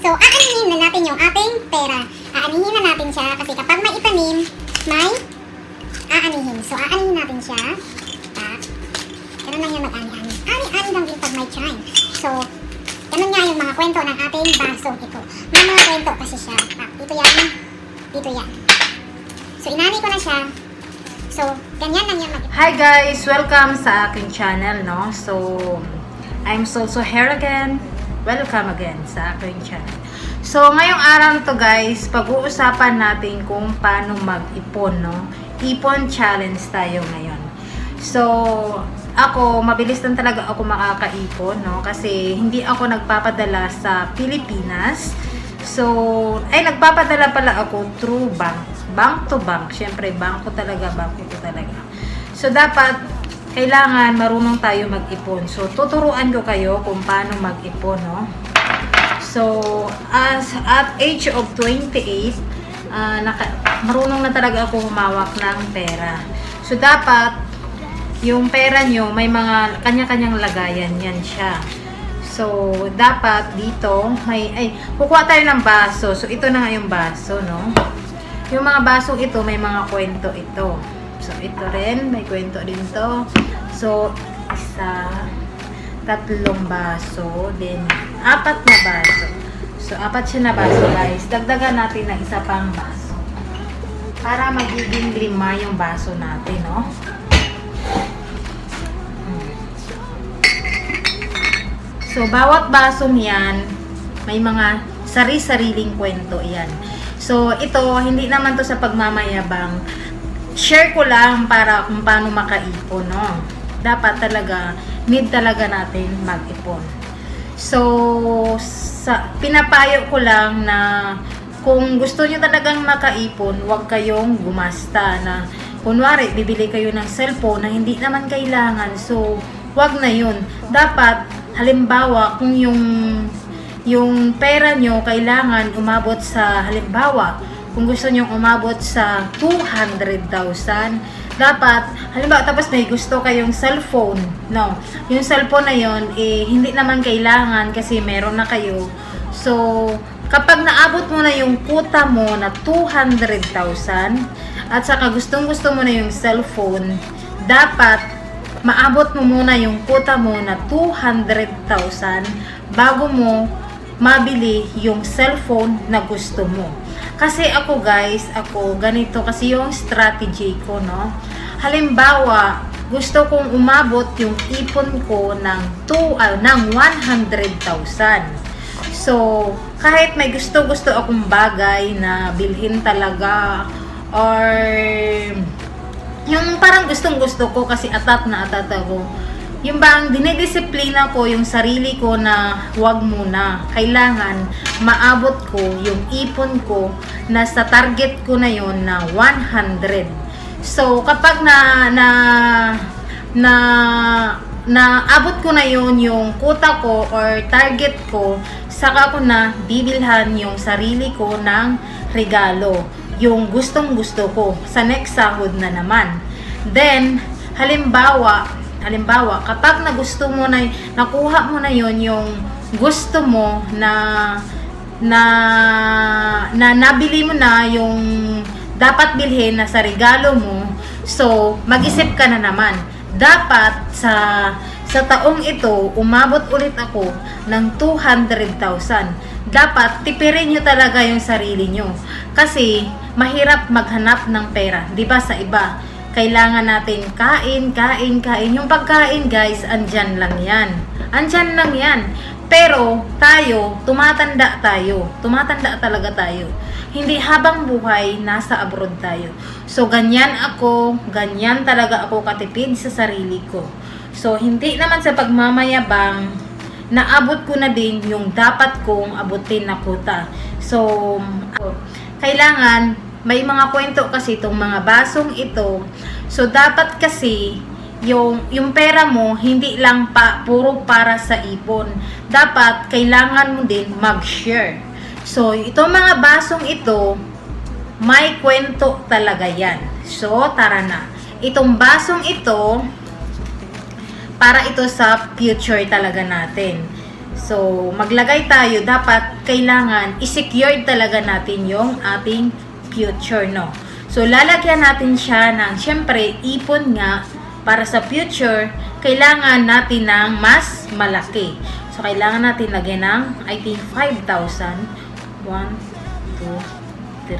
So, aanihin na natin yung ating pera. Aanihin na natin siya kasi kapag may itanim, may aanihin. So, aanihin natin siya. Tak. Ganun lang yan mag-ani-ani. Ani-ani lang din pag may chime. So, ganun nga yung mga kwento ng ating basong ito. May mga kwento kasi siya. Ah, dito yan. Dito yan. So, inani ko na siya. So, ganyan lang yan mag Hi guys! Welcome sa aking channel, no? So, I'm so so here again. Welcome again sa aking channel. So, ngayong araw to guys, pag-uusapan natin kung paano mag-ipon, no? Ipon challenge tayo ngayon. So, ako, mabilis lang talaga ako makakaipon, no? Kasi hindi ako nagpapadala sa Pilipinas. So, ay nagpapadala pala ako through bank. Bank to bank. Siyempre, banko talaga, banko to talaga. So, dapat, kailangan marunong tayo mag-ipon. So, tuturuan ko kayo kung paano mag-ipon, no? So, as at age of 28, ah, naka, marunong na talaga ako humawak ng pera. So, dapat, yung pera nyo, may mga kanya-kanyang lagayan. Yan siya. So, dapat dito, may, ay, kukuha tayo ng baso. So, ito na nga yung baso, no? Yung mga basong ito, may mga kwento ito. So, ito rin, may kwento din to. So, isa, tatlong baso, then apat na baso. So, apat siya na baso, guys. Dagdagan natin ng isa pang baso. Para magiging lima yung baso natin, no? So, bawat basong yan, may mga sari-sariling kwento yan. So, ito, hindi naman to sa pagmamayabang. Share ko lang para kung paano makaipon, no? Dapat talaga, need talaga natin mag-ipon. So, sa, pinapayo ko lang na kung gusto nyo talagang makaipon, huwag kayong gumasta na kunwari, bibili kayo ng cellphone na hindi naman kailangan. So, wag na yun. Dapat, halimbawa, kung yung yung pera nyo kailangan umabot sa halimbawa kung gusto nyo umabot sa 200,000 dapat halimbawa tapos may gusto kayong cellphone no yung cellphone na yon eh hindi naman kailangan kasi meron na kayo so kapag naabot mo na yung kuta mo na 200,000 at saka gustong gusto mo na yung cellphone dapat maabot mo muna yung kuta mo na 200,000 bago mo mabili yung cellphone na gusto mo. Kasi ako guys, ako ganito kasi yung strategy ko, no? Halimbawa, gusto kong umabot yung ipon ko ng 2 ah, ng 100,000. So, kahit may gusto-gusto akong bagay na bilhin talaga or yung parang gustong gusto ko kasi atat na atat ako. Yung bang dinidisiplina ko yung sarili ko na huwag muna. Kailangan maabot ko yung ipon ko na sa target ko na yon na 100. So kapag na na na naabot ko na yon yung kuta ko or target ko, saka ko na bibilhan yung sarili ko ng regalo. Yung gustong gusto ko sa next sahod na naman. Then, halimbawa, halimbawa, kapag nagusto mo na, nakuha mo na yon yung gusto mo na na na nabili mo na yung dapat bilhin na sa regalo mo, so mag-isip ka na naman. Dapat sa sa taong ito, umabot ulit ako ng 200,000. Dapat tipirin nyo talaga yung sarili nyo. Kasi mahirap maghanap ng pera, 'di ba sa iba? Kailangan natin kain, kain, kain. Yung pagkain, guys, andyan lang yan. Andyan lang yan. Pero, tayo, tumatanda tayo. Tumatanda talaga tayo. Hindi habang buhay, nasa abroad tayo. So, ganyan ako, ganyan talaga ako katipid sa sarili ko. So, hindi naman sa pagmamayabang, naabot ko na din yung dapat kong abutin na kuta. So, kailangan may mga kwento kasi itong mga basong ito. So, dapat kasi, yung, yung pera mo, hindi lang pa, puro para sa ipon. Dapat, kailangan mo din mag-share. So, itong mga basong ito, may kwento talaga yan. So, tara na. Itong basong ito, para ito sa future talaga natin. So, maglagay tayo, dapat kailangan i-secure talaga natin yung ating future, no? So, lalagyan natin siya ng, syempre, ipon nga para sa future, kailangan natin ng mas malaki. So, kailangan natin lagyan ng, I think, 5,000. 1, 2, 3,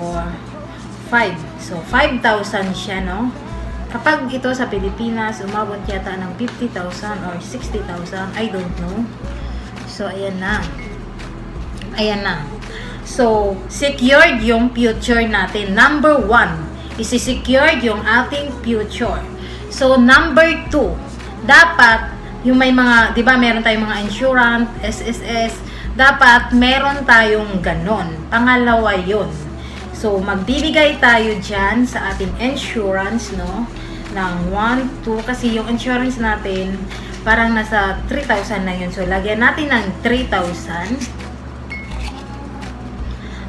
4, 5. So, 5,000 siya, no? Kapag ito sa Pilipinas, umabot yata ng 50,000 or 60,000, I don't know. So, ayan na. Ayan na. So, secured yung future natin. Number one, isi-secured yung ating future. So, number two, dapat yung may mga, di ba, meron tayong mga insurance, SSS, dapat meron tayong ganon. Pangalawa yun. So, magbibigay tayo dyan sa ating insurance, no? Ng 1, 2, kasi yung insurance natin, parang nasa 3,000 na yun. So, lagyan natin ng 3,000.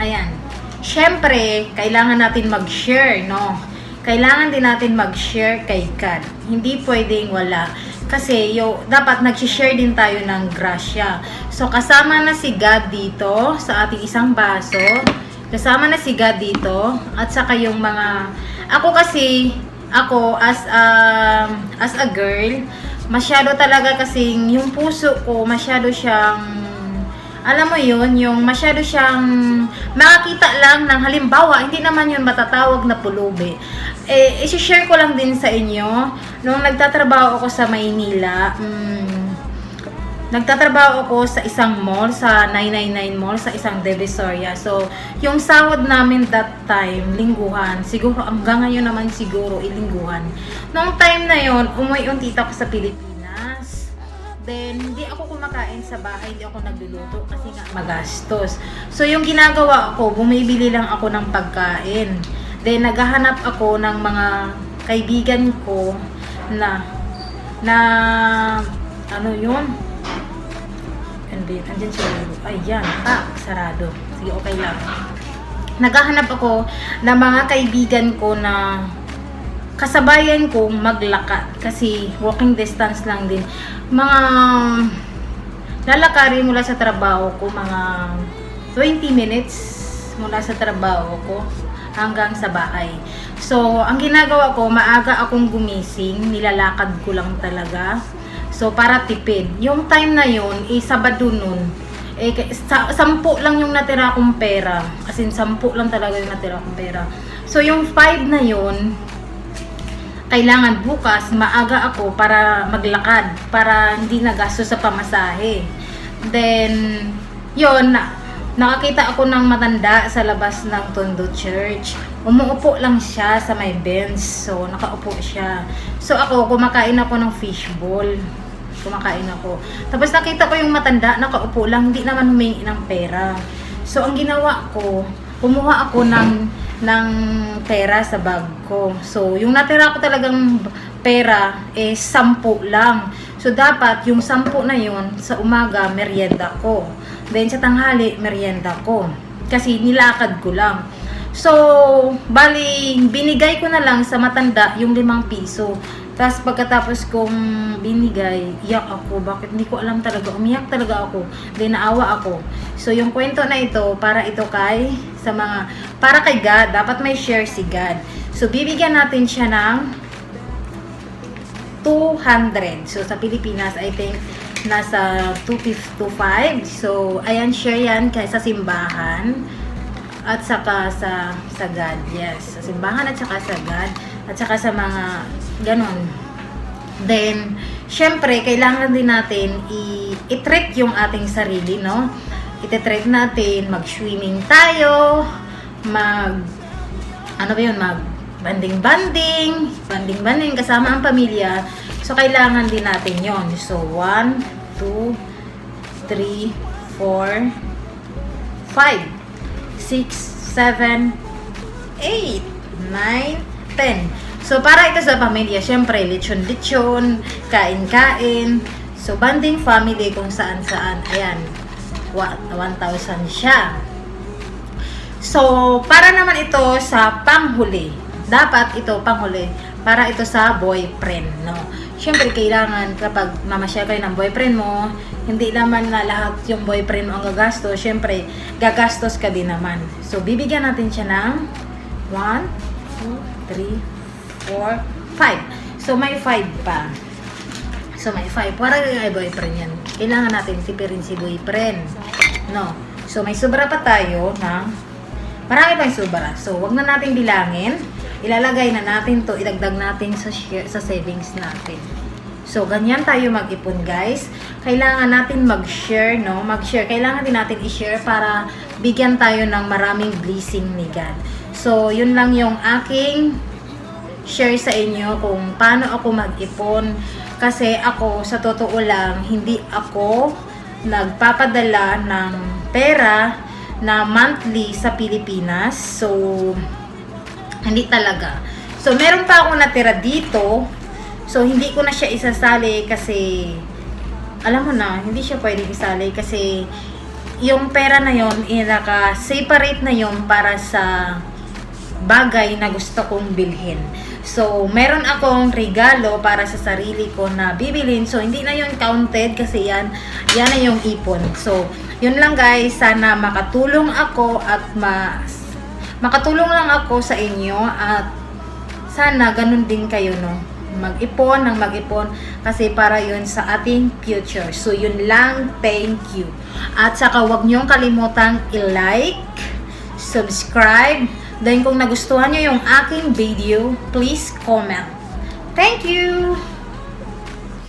Ayan. Siyempre, kailangan natin mag-share, no? Kailangan din natin mag-share kay God. Hindi pwedeng wala. Kasi, yo, dapat nag-share din tayo ng grasya. So, kasama na si God dito sa ating isang baso. Kasama na si God dito. At saka yung mga... Ako kasi, ako as a, as a girl, masyado talaga kasing yung puso ko, masyado siyang alam mo yun, yung masyado siyang makakita lang ng halimbawa, hindi naman yun matatawag na pulubi. Eh, isi-share ko lang din sa inyo, nung nagtatrabaho ako sa Maynila, mm, nagtatrabaho ako sa isang mall, sa 999 mall, sa isang Divisoria. So, yung sahod namin that time, lingguhan, siguro hanggang ngayon naman siguro, ilingguhan. Nung time na yon umuwi yung tita ko sa Pilipinas. Then, hindi ako kumakain sa bahay, hindi ako nagluluto kasi nga magastos. So, yung ginagawa ko, bumibili lang ako ng pagkain. Then, naghahanap ako ng mga kaibigan ko na, na, ano yun? Andyan, andyan siya. Ayan, ah, sarado. Sige, okay lang. Naghahanap ako ng mga kaibigan ko na kasabayan ko maglakad kasi walking distance lang din. Mga lalakarin mula sa trabaho ko mga 20 minutes mula sa trabaho ko hanggang sa bahay. So, ang ginagawa ko, maaga akong gumising, nilalakad ko lang talaga. So, para tipid. Yung time na yun, eh, Sabado nun, eh, sa, sampu lang yung natira kong pera. As in, sampu lang talaga yung natira kong pera. So, yung 5 na yun, kailangan bukas maaga ako para maglakad para hindi nagastos sa pamasahe. Then, yon na, nakakita ako ng matanda sa labas ng Tondo Church. Umuupo lang siya sa may bench. So, nakaupo siya. So, ako, kumakain ako ng fishball. Kumakain ako. Tapos nakita ko yung matanda, nakaupo lang, hindi naman humingi ng pera. So, ang ginawa ko, kumuha ako ng ng pera sa bag ko. So, yung natira ko talagang pera is sampu lang. So, dapat yung sampu na yun, sa umaga, merienda ko. Then, sa tanghali, merienda ko. Kasi nilakad ko lang. So, bali, binigay ko na lang sa matanda yung limang piso. Tapos pagkatapos kong binigay, iyak ako. Bakit? Hindi ko alam talaga. Umiyak talaga ako. Then naawa ako. So yung kwento na ito, para ito kay, sa mga, para kay God, dapat may share si God. So bibigyan natin siya ng 200. So sa Pilipinas, I think, nasa 255. So, ayan, share yan kay sa simbahan at saka sa sa God. Yes, sa simbahan at saka sa God at saka sa mga ganon. Then, syempre, kailangan din natin i-treat yung ating sarili, no? I-treat natin, mag-swimming tayo, mag, ano ba yun, mag banding-banding, banding-banding kasama ang pamilya. So, kailangan din natin yon So, 1, 2, 3, 4, 5, 6, 7, 8, 9, 10. So, para ito sa pamilya, syempre, lechon-lechon, kain-kain. So, banding family kung saan-saan. Ayan, wa- 1,000 siya. So, para naman ito sa panghuli. Dapat ito panghuli para ito sa boyfriend, no? syempre kailangan kapag mamasyal kayo ng boyfriend mo, hindi naman na lahat yung boyfriend mo ang gagastos. Syempre, gagastos ka din naman. So, bibigyan natin siya ng 1, 2, 3, 4, 5. So, may 5 pa. So, may 5. Para kay boyfriend yan. Kailangan natin sipirin si boyfriend. No? So, may sobra pa tayo na marami pa yung sobra. So, wag na natin bilangin. Ilalagay na natin to, idagdag natin sa share, sa savings natin. So, ganyan tayo mag-ipon, guys. Kailangan natin mag-share, no? Mag-share. Kailangan din natin i-share para bigyan tayo ng maraming blessing ni God. So, yun lang yung aking share sa inyo kung paano ako mag-ipon. Kasi ako, sa totoo lang, hindi ako nagpapadala ng pera na monthly sa Pilipinas. So, hindi talaga. So, meron pa ako natira dito. So, hindi ko na siya isasali kasi, alam mo na, hindi siya pwedeng isali kasi yung pera na yon inaka-separate na yon para sa bagay na gusto kong bilhin. So, meron akong regalo para sa sarili ko na bibilin. So, hindi na yun counted kasi yan, yan na yung ipon. So, yun lang guys. Sana makatulong ako at ma makatulong lang ako sa inyo at sana ganun din kayo no mag-ipon ng mag-ipon kasi para yun sa ating future. So, yun lang. Thank you. At saka wag niyong kalimutang i-like, subscribe, then kung nagustuhan niyo yung aking video, please comment. Thank you!